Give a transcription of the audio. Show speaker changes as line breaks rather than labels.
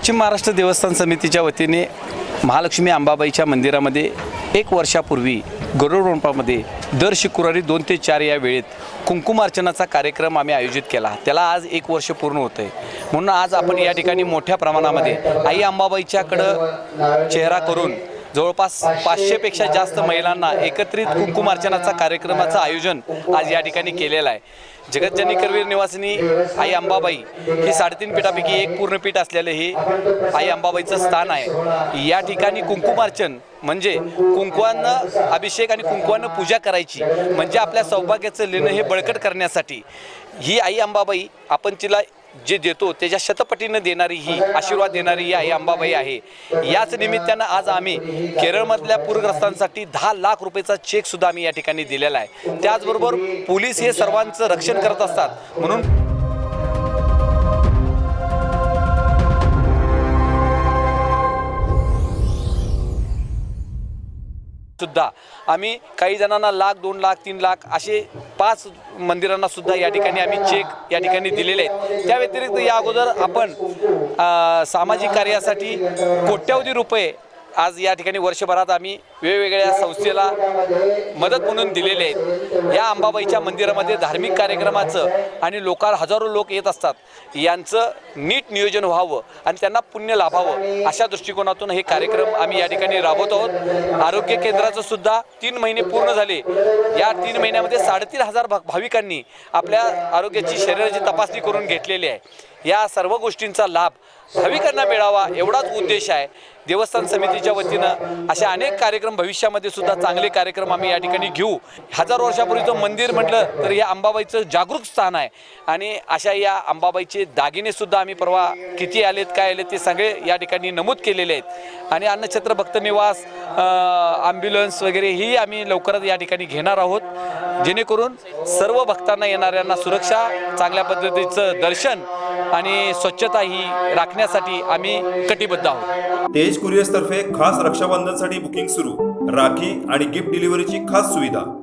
पश्चिम महाराष्ट्र देवस्थान समितीच्या वतीने महालक्ष्मी अंबाबाईच्या मंदिरामध्ये एक वर्षापूर्वी गरुडरोंपामध्ये दर शुक्रवारी दोन ते चार या वेळेत कुंकुमार्चनाचा कार्यक्रम आम्ही आयोजित केला. त्याला आज एक वर्ष पूर्ण होतं आहे म्हणून आज आपण या ठिकाणी मोठ्या प्रमाणामध्ये आई अंबाबाईच्याकडं चेहरा करून जवळपास पाचशेपेक्षा जास्त महिलांना एकत्रित कुंकुमार्चनाचा कार्यक्रमाचं आयोजन आज या ठिकाणी केलेलं आहे. जगतजनी करवीर निवासिनी आई अंबाबाई ही साडेतीन पीठापैकी एक पूर्ण पीठ असलेले हे आई अंबाबाईचं स्थान आहे. या ठिकाणी कुंकुमार्चन म्हणजे कुंकवानं अभिषेक आणि कुंकवानं पूजा करायची म्हणजे आपल्या सौभाग्याचं लेणं हे बळकट करण्यासाठी. ही आई अंबाबाई आपण तिला जे देतो त्याच्या शतपटीनं देणारी ही आशीर्वाद देणारी ही आई अंबाबाई आहे. याच निमित्तानं आज आम्ही केरळमधल्या पूरग्रस्तांसाठी दहा लाख रुपयेचा चेक सुद्धा आम्ही या ठिकाणी दिलेला आहे. त्याचबरोबर पोलीस हे सर्वांचं रक्षण करत असतात. म्हणून सुद्धा. आम्ही काही जणांना लाख दोन लाख तीन लाख असे पाच मंदिरांना सुद्धा या ठिकाणी आम्ही चेक या ठिकाणी दिलेले आहेत. त्या व्यतिरिक्त या अगोदर आपण सामाजिक कार्यासाठी कोट्यावधी रुपये आज या ठिकाणी वर्षभरात आम्ही वेगवेगळ्या संस्थेला मदत म्हणून दिलेले आहेत या अंबाबाईच्या मंदिरामध्ये धार्मिक कार्यक्रमाचं आणि लोकां हजारो लोक येत असतात. यांचं नीट नियोजन व्हावं आणि त्यांना पुण्य लाभावं अशा दृष्टिकोनातून हे कार्यक्रम आम्ही या ठिकाणी राबवत आहोत. आरोग्य केंद्राचं सुद्धा तीन महिने पूर्ण झाले. या तीन महिन्यामध्ये साडेतीन हजार भा भाविकांनी आपल्या आरोग्याची शरीराची तपासणी करून घेतलेली आहे. या सर्व गोष्टींचा लाभ भाविकांना मिळावा एवढाच उद्देश आहे. देवस्थान समिती समितीच्या वतीनं असे अनेक कार्यक्रम भविष्यामध्ये सुद्धा चांगले कार्यक्रम आम्ही या ठिकाणी घेऊ. हजार वर्षापूर्वीचं मंदिर म्हटलं तर या अंबाबाईचं जागरूक स्थान आहे. आणि अशा या अंबाबाईचे दागिने सुद्धा आम्ही परवा किती आलेत काय आलेत ते सगळे या ठिकाणी नमूद केलेले आहेत. आणि अन्नछत्र भक्त निवास ॲम्ब्युलन्स वगैरे ही आम्ही लवकरच या ठिकाणी घेणार आहोत. जेणेकरून सर्व भक्तांना येणाऱ्यांना सुरक्षा चांगल्या पद्धतीचं दर्शन आणि स्वच्छता ही राखण्यासाठी आम्ही कटिबद्ध आहोत.
तेज कुरिअर्सतर्फे खास रक्षाबंधनसाठी बुकिंग सुरू. राखी आणि गिफ्ट डिलिव्हरीची खास सुविधा.